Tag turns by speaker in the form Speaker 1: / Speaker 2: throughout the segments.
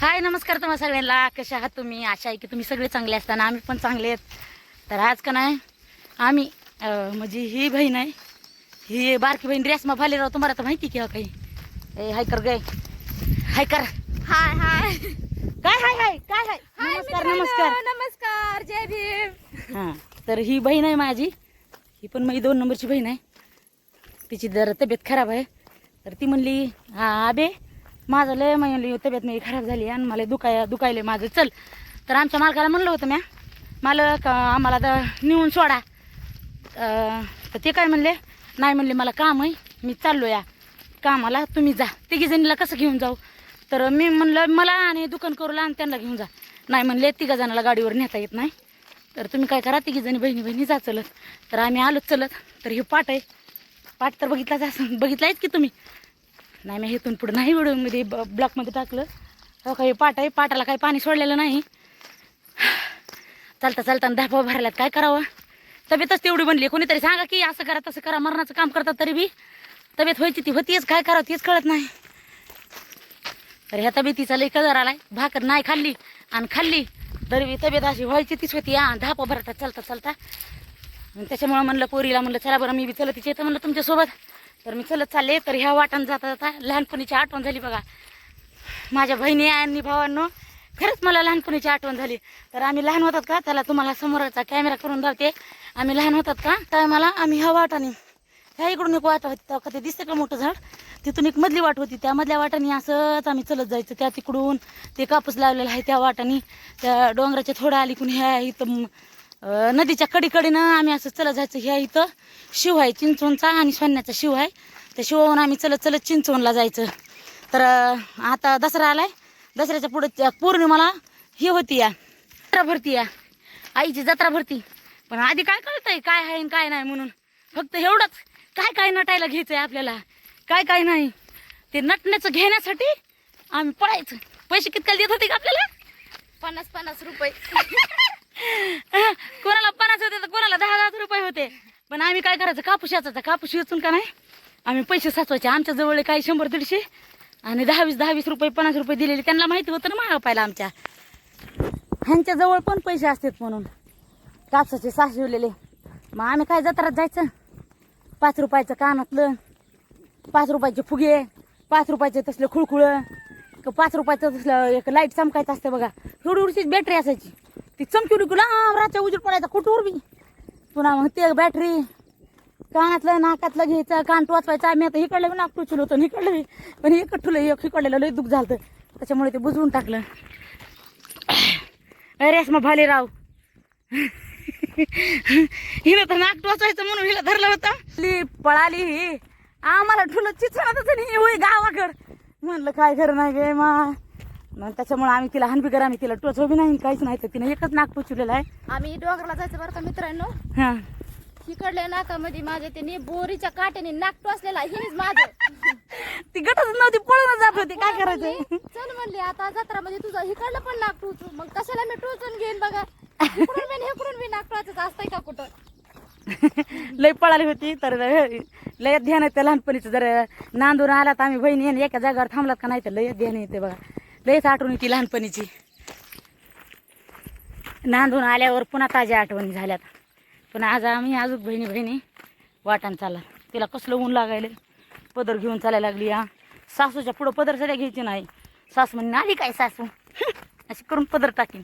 Speaker 1: हाय नमस्कार तुम्हाला सगळ्यांना. कशा आहात तुम्ही? आशा आहे की तुम्ही सगळे चांगले असताना आम्ही पण चांगले आहेत. तर आज का नाही आम्ही म्हणजे ही बहीण आहे. ही बारकी बहीण रेसमा भालेराव. तुम्हाला तर माहिती की हो काही. ए हाय कर गय हाय कर.
Speaker 2: हाय हाय.
Speaker 1: काय हाय हाय? काय हाय? नमस्कार नमस्कार.
Speaker 2: नमस्कार. जय भीम.
Speaker 1: हां तर ही बहीण आहे माझी. ही पण माझी दोन नंबरची बहीण आहे. तिची जर तब्येत खराब आहे. तर ती म्हणली हा आबे माझं लय म्हणलं तब्येत माझी खराब झाली आणि मला दुखाय दुखायले माझं. चल. तर आमच्या मालकाला म्हणलं होतं म्या मालक आम्हाला तर नेऊन सोडा. तर ते काय म्हणले नाही म्हणले मला काम आहे मी चाललो या कामाला तुम्ही जा. तिघीजणीला कसं घेऊन जाऊ? तर मी म्हणलं मला आणि दुकान करूला आणि त्यांना घेऊन जा. नाही म्हणले तिघा जणाला गाडीवर नेता येत नाही. तर तुम्ही काय करा तिघीजणी बहिणी बहिणी जा चलत. तर आम्ही आलोच चलत. तर हे पाट आहे. पाट तर बघितलाच असं बघितलायच की तुम्ही? नाही मी इथून पुढं नाही व्हिडिओमध्ये ब ब्लॉकमध्ये टाकलं. हो काही पाट आहे पाटाला काही पाणी सोडलेलं नाही. चालता चालता धापा भरल्यात काय करावं? तब्येतच तेवढी बनली. कोणीतरी सांगा की असं करा तसं करा मरणाचं काम करतात तरी बी. तब्येत व्हायची ती होतीच काय करावं तेच कळत नाही. तर ह्या तब्येतीचा लई कदर आलाय. भाकर नाही खाल्ली आणि खाल्ली तरी बी तब्येत अशी व्हायची तीच होती. हा धापा भरतात चालता चालता. त्याच्यामुळं म्हणलं पोरीला म्हणलं चला बरं मी बी चलत येतं म्हणलं तुमच्यासोबत. तर मी चलत चालले तर ह्या वाटण जाता जाता लहानपणीची आठवण झाली बघा. माझ्या बहिणी आणि भावांनो खरंच मला लहानपणीची आठवण झाली. तर आम्ही लहान होतात का? त्याला तुम्हाला समोरचा कॅमेरा करून जाते आम्ही लहान होतात का? टायमाला मला आम्ही ह्या वाटाने ह्या इकडून एक वाट होती. तेव्हा का ते दिसते का मोठं झाड? तिथून एक मधली वाट होती. त्या मधल्या वाटाने असंच आम्ही चलत जायचं. त्या तिकडून ते कापूस लावलेला आहे त्या वाटाने. त्या डोंगराच्या थोडं कुणी ह्या इथं नदीच्या कडीकडीनं आम्ही असं चलत जायचं ह्या इथं. शिव आहे चिंचवणचा आणि सोन्याचा शिव आहे. त्या शिवहून आम्ही चलत चलत चिंचवणला जायचं. तर आता दसरा आलाय. दसऱ्याच्या पुढे पौर्णिमाला ही होती या. जत्रा भरती या. आईची जत्रा भरती. पण आधी काय कळतंय? काय आहे काय नाही म्हणून. फक्त एवढंच. काय काय नटायला घ्यायचंय आपल्याला? काय काय नाही? ते नटण्याचं घेण्यासाठी आम्ही पळायचं. पैसे कितकाला देत होते का आपल्याला?
Speaker 2: पन्नास पन्नास रुपये.
Speaker 1: कोणाला पन्नास होते तर कोणाला दहा दहा रुपये होते. पण आम्ही काय करायचं कापूस याचा कापूस वेचून का नाही? आम्ही पैसे साचवायचे. आमच्या जवळ काही शंभर दीडशे आणि दहा वीस दहा वीस रुपये पन्नास रुपये दिलेले. त्यांना माहिती होतं ना महाग पाहिला आमच्या. ह्यांच्या जवळ पण पैसे असतात म्हणून. कापसाचे साचवलेले. मग आम्ही काय जत्रात जायचं? पाच रुपयाचं कानातलं पाच रुपयाचे फुगे पाच रुपयाचे तसले खुळखुळं पाच रुपयाचं तसलं एक लाइट चमकायचं असतं बघा. थोडी उडशीच बॅटरी असायची. ती चमकी उडी लांब रातच्या उजेड पडायचा कुठूर बी. पुन्हा मग ते बॅटरी कानातलं नाकातलं घ्यायचं कान टोचवायचा. आम्ही आता इकडलं बी नाक टोचलं होतं इकडलं बी. पण इकडलं एक इकडलेलं लय दुःख झालं त्याच्यामुळे ते बुजवून टाकलं. अरे मग भालेराव. हिनं तर नाक टोचवायचं म्हणून हिला धरलं होतं. ली पळाली ही. आम्हाला ठुलं चिचवतच नाही होय गावाकड. म्हणलं काय खरं नाही गे मा. मग त्याच्यामुळे आम्ही तिला हानबी कर आम्ही तिला टोचव बी नाही काहीच नाही. तर तिने एकच नाक पुचवलेलं आहे.
Speaker 2: आम्ही डोंगराला जायचं बरं का मित्रांनो?
Speaker 1: हां.
Speaker 2: इकडल्या नाकामध्ये माझ्या त्याने बोरीच्या काट्याने नाक टोचलेला हिनेच माझं.
Speaker 1: ती गटच नव्हती पळून जात होती. काय करायचं?
Speaker 2: चल म्हणली आता जत्रामध्ये तुझं इकडलं पण नाक टोचू. मग कशाला मी टोचून घेईन बघा. इकडून बी आणि इकडून बी नाक टोचायचं असतंय का कुठं?
Speaker 1: लय पळाली होती तर लय ध्यान येते लहानपणीचं. जर नांदून आला तर आम्ही बहिणी आणि एका जागेवर थांबलात का नाही तर लय ध्यान येते बघा. लयच आठवण येते लहानपणीची. नांदून आल्यावर पुन्हा ताज्या आठवणी झाल्यात. पण आज आम्ही अजून बहिणी बहिणी वाटान चालला तिला कसलं ऊन लागायले पदर घेऊन चालायला लागली हा. सासूच्या पुढं पदर सध्या घ्यायची नाही. सासू म्हणे आली काय सासू? अशी करून पदर टाकीन.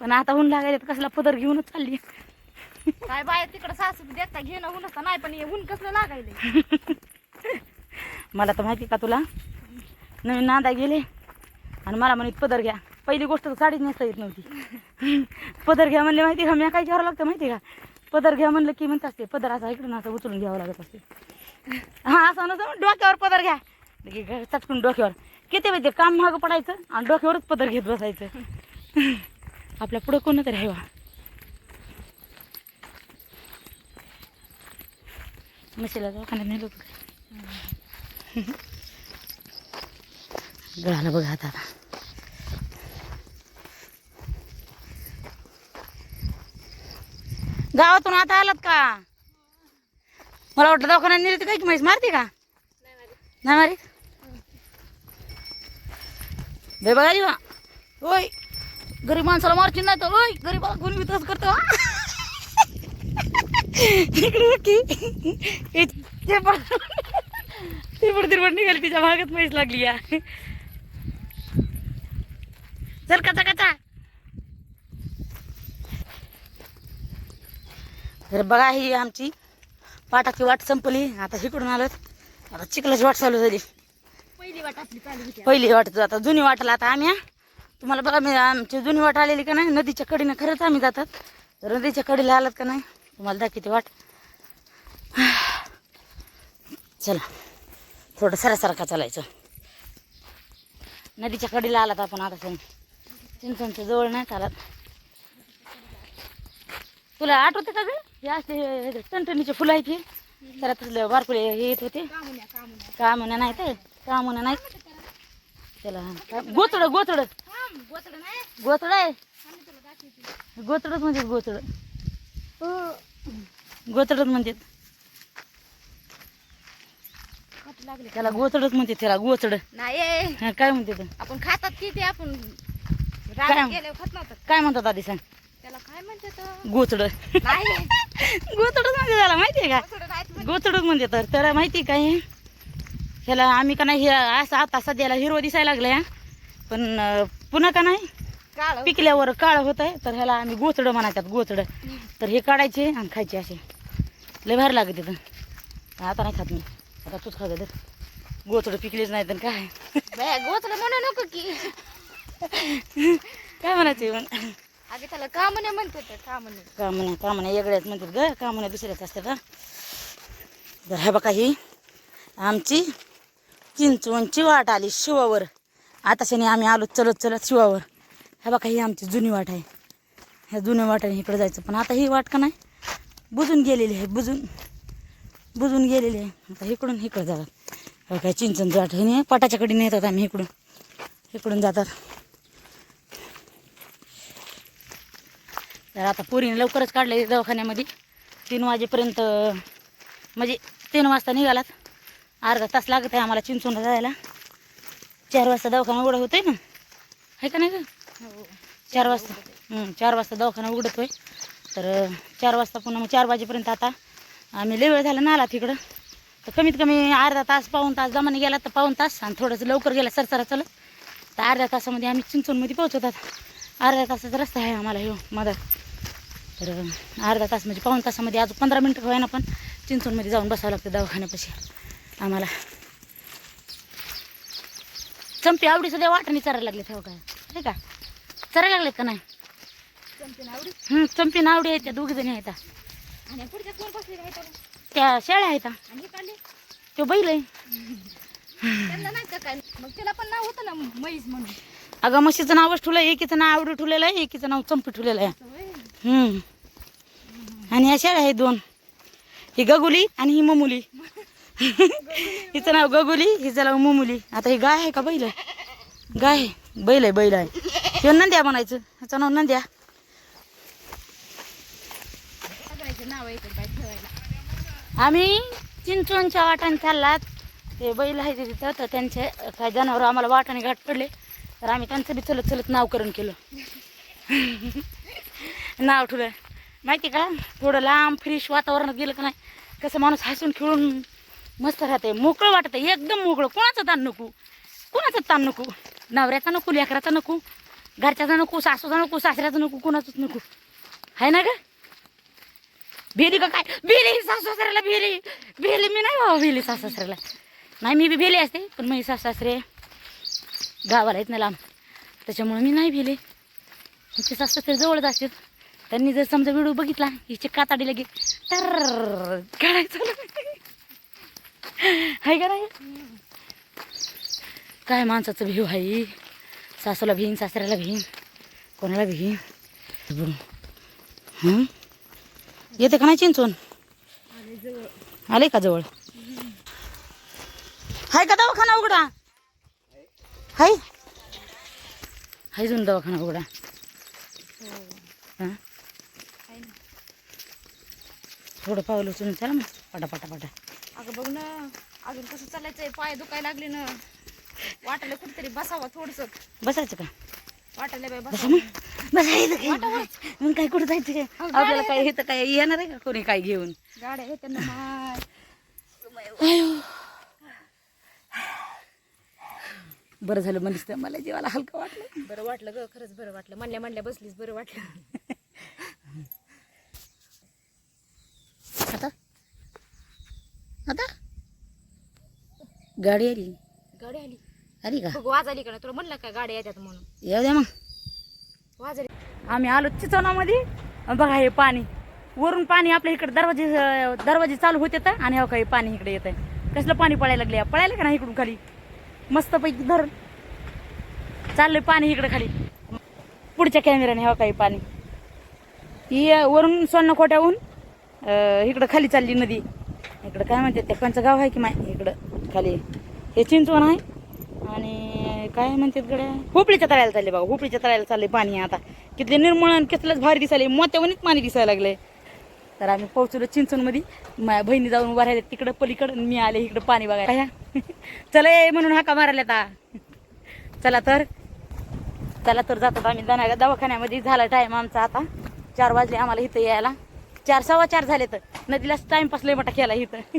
Speaker 1: पण आता ऊन लागायले तर कसला पदर घेऊनच चालली.
Speaker 2: काय बाय तिकडं सासू देखता घेणं ऊन असतं नाही पण हे ऊन कसलं लागायले
Speaker 1: मला तर माहिती का तुला? नवीन नांदा गेले. आणि मला म्हणे पदर घ्या. पहिली गोष्ट तर साडीच नेसता येत नव्हती. पदर घ्या म्हणले माहिती का मी काय घ्यावं लागतं माहिती का? पदर घ्या म्हणलं की म्हणत असते पदर असा इकडून असं उचलून घ्यावं लागत असते. हा असं नसतं डोक्यावर पदर घ्या. चटकून डोक्यावर. किती माहिती काम महाग पडायचं आणि डोक्यावरच पदर घेत बसायचं. आपल्या पुढं कोण तरी आहे मशीला दवाखान्यात नेलो गळाला बघा आता. गावातून आता आलात का? मला वाटलं दवाखान्यात नेली तर काय की म्हैस मारते का? नाही मारी बे बघा जी ओय गरीब माणसाला मारची नाही तर ओय गरीबाला कोणी बी करतो. इकडे बघ की. ते पण ते पण निघाली तिच्या भागात म्हैस लागली या. चल कचा कचा. तर बघा ही आमची पाटाची वाट संपली. आता इकडून आलोत. आता चिखलाची वाट चालू झाली.
Speaker 2: पहिली वाट आपली
Speaker 1: पहिली वाट आता जुनी वाटला आता आम्ही. तुम्हाला बघा मी आमची जुनी वाट आलेली का नाही? नदीच्या कडीनं खरंच आम्ही जातात. तर नदीच्या कडीला आलात का नाही? तुम्हाला दाखवते वाट. चला थोडं सरासारखा चालायचं. नदीच्या कडीला आलात आपण आता. चिंचणच्या जवळ नाही चालत. तुला आठवते का ग? हे असले टणटणीचे फुलं आहेत हे? जरा तसले बारकुले हे येत होते. का म्हणा नाही ते का म्हणा नाही त्याला गोतड गोतड.
Speaker 2: गोतड
Speaker 1: आहे? गोतडच म्हणतात गोतड. गोतडच
Speaker 2: लागले
Speaker 1: त्याला गोतडच म्हणतात त्याला गोचड
Speaker 2: नाही
Speaker 1: काय म्हणते?
Speaker 2: आपण खातात किती आपण
Speaker 1: काय? म्हणतात आधी सांग.
Speaker 2: काय म्हणतात
Speaker 1: गोचड म्हणते त्याला माहितीये का?
Speaker 2: म्हणजे.
Speaker 1: गोचडच म्हणते. तर. त्याला माहिती काय ह्याला आम्ही का नाही असं आता सध्याला हिरवं दिसायला लागलं या पण पुन्हा का नाही? पिकल्यावर काळ होत आहे तर ह्याला आम्ही गोचड म्हणायच्यात गोचड तर हे काढायचे आणि खायचे असे. लय भारी लागत तिथं आता नाही खात मी. आता तूच खा तर गोचड पिकलेच नाही तर काय?
Speaker 2: गोतड म्हणू नको की.
Speaker 1: काय म्हणायचे
Speaker 2: अगे त्याला कामुन्या म्हणतात ते, कामुन्या
Speaker 1: का म्हणे का म्हणे वेगळ्याच म्हणतात ग. का म्हणे दुसऱ्याच असतात का तर हा बघा ही आमची चिंचवणची वाट आली शिवावर. आताशाने आम्ही आलो चलत चलत शिवावर. ह्या बघा ही आमची जुनी वाट आहे. ह्या जुन्या वाटाने इकडे जायचं. पण आता ही वाट का नाही? बुजून गेलेली आहे बुजून. बुजून गेलेली आहे. आता इकडून इकडं जातात बघा काय चिंचणची वाट. पटाच्याकडे नाही पाटाच्याकडे नेतात आम्ही इकडून. इकडून जातात. तर आता पोरीने लवकरच काढले दवाखान्यामध्ये. तीन वाजेपर्यंत म्हणजे तीन वाजता निघालात. अर्धा तास लागत आहे आम्हाला चिंचून जायला. चार वाजता दवाखाना उघडत होतोय ना? आहे का नाही
Speaker 2: का
Speaker 1: चार वाजता. चार वाजता दवाखाना उघडतोय. तर चार वाजता पुन्हा मग चार वाजेपर्यंत आता आम्ही लय वेळ झाला ना आला तिकडं. तर कमीत कमी अर्धा तास पाऊन तास जमाने गेला तर पाऊन तास आणि थोडंसं लवकर गेला सरसरा चालत तर अर्ध्या तासामध्ये आम्ही चिंचूनमध्ये पोहोचवतात अर्ध्या तासाचा रस्ता आहे आम्हाला हो मदत तर अर्धा तास म्हणजे पाऊन तासामध्ये अजून पंधरा मिनटं होईना पण चिंचवणमध्ये जाऊन बसावं लागतं दवाखान्यापाशी. आम्हाला. चंपी आवडी सध्या वाटाने चरायला लागले ठेव काय? नाही का? चरायला लागलेत का नाही?
Speaker 2: चमचे नावडी
Speaker 1: हं, चंपी नावडी आहेत त्या दोघी जणी आहेत. त्या शेळ्या आहेत. तो बैल आहे. अगं म्हशीचं नावच ठुलं एकीचं नाव आवडी ठुलेलं आहे एकीचं नाव चंपी ठुलेलं आहे. हम्म. आणि ह्या शेळ्या आहेत दोन. ही गगुली आणि ही ममुली. हिचं नाव गगुली हिचं नाव ममुली. आता ही गाय आहे का बैल? आहे गाय आहे. बैल आहे बैल आहे. हे नंद्या म्हणायचं. ह्याचं नाव नंद्या. आम्ही चिंचवणच्या वाटाने चाललात. ते बैल आहे ते तिथं तर त्यांचे काय जनावर आम्हाला वाटाने घाट पडले. तर आम्ही त्यांचं बी चलत चलत नावकरण केलं. नाव ठेवलं माहिती का? थोडं लांब फ्रेश वातावरणात गेलं का नाही कसं माणूस हसून खेळून मस्त राहते मोकळं वाटतं एकदम मोकळं. कोणाचं ताण नको. कोणाचं ताण नको. नवऱ्याचा नको लेकराचा नको घरच्याचा नको सासूचा नको सासऱ्याचा नको कोणाचंच नको. आहे ना ग? भेली का काय? भेली सासू सासऱ्याला भेली. भेली मी नाही बाबा भेली सासऱ्याला नाही मी बी भेली असते पण मी सासरे गावाला येत नाही लांब. त्याच्यामुळे मी नाही भेले. ते सासरे जवळच असतात. त्यांनी जर समजा व्हिडिओ बघितला हिचे काताडी लगे तर काढायचं हाय का नाही काय माणसाचं भिव आहे सासूला भिन सासऱ्याला भिन कोणाला भिन हं? येते का नाही चिंचून आले का जवळ हाय का दवाखाना उघडा हाय हाय जुन दवाखाना उघडा
Speaker 2: हां
Speaker 1: हं?
Speaker 2: आहे ना.
Speaker 1: थोडं पावलं उचलून चला मग. पटा पटा पटा
Speaker 2: अगं बघ ना अजून कसं चालायचंय? पाय दुखायला लागले ना. वाटलं कुठेतरी बसावं थोडस.
Speaker 1: बसायचं का?
Speaker 2: वाटायला बाई बस
Speaker 1: बसा मग. बसा इथं काय? मग काय कुठं जायचं काय? आपल्याला काय इथं काय येणार आहे का? कोणी काय घेऊन?
Speaker 2: गाड्या येते ना माय.
Speaker 1: बरं झालं म्हणलीस तर मला जीवाला हलकं वाटलं.
Speaker 2: बरं वाटलं ग खरंच बरं वाटलं. म्हणल्या म्हणल्या बसलीस बरं वाटलं.
Speaker 1: गाडी आली.
Speaker 2: गाडी आली.
Speaker 1: आली का?
Speaker 2: बघ वाजली का नाही? तुला म्हणलं का गाडी येतात म्हणून?
Speaker 1: येऊ द्या मग.
Speaker 2: वाजली
Speaker 1: आम्ही आलो चिचवणामध्ये अन बघा हे पाणी. वरून पाणी आपल्या इकडे दरवाजे दरवाजे चालू होते तर आणि हो काही पाणी इकडे येत आहे कसलं पाणी पळायला लागले पळायला का नाही इकडून खाली? मस्तपैकी धरून. चाललंय पाणी इकडे खाली. पुढच्या कॅमेऱ्याने हो काही पाणी. ही अं, वरून सोन्न खोट्याहून इकडं खाली चालली नदी. इकडं काय म्हणते ते? कोणचं गाव आहे की माय? इकडं. खाली. हे चिंचवण आहे. आणि काय म्हणतात गड्या? हुपळीच्या तळ्याला चालले बघा हुपळीच्या तळ्याला चालले पाणी आता. कितले निर्मळ आणि कितलंच भारी दिसायले. मोत्यावणीच पाणी दिसायला लागलंय तर आम्ही पोहोचलो चिंचवणमध्ये. माझ्या बहिणी जाऊन उभा राहिले तिकडं पलीकडं मी आले इकडं पाणी बघायला. चला ये म्हणून हाका मारायला आता चला तर. चला तर जातात आम्ही. दना दवाखान्यामध्ये. झाला टाइम आमचा आता. चार वाजले आम्हाला इथं यायला. चार सव्वा चार झाले तर नदीलाच टाइमपास लय मोठा केला इथं.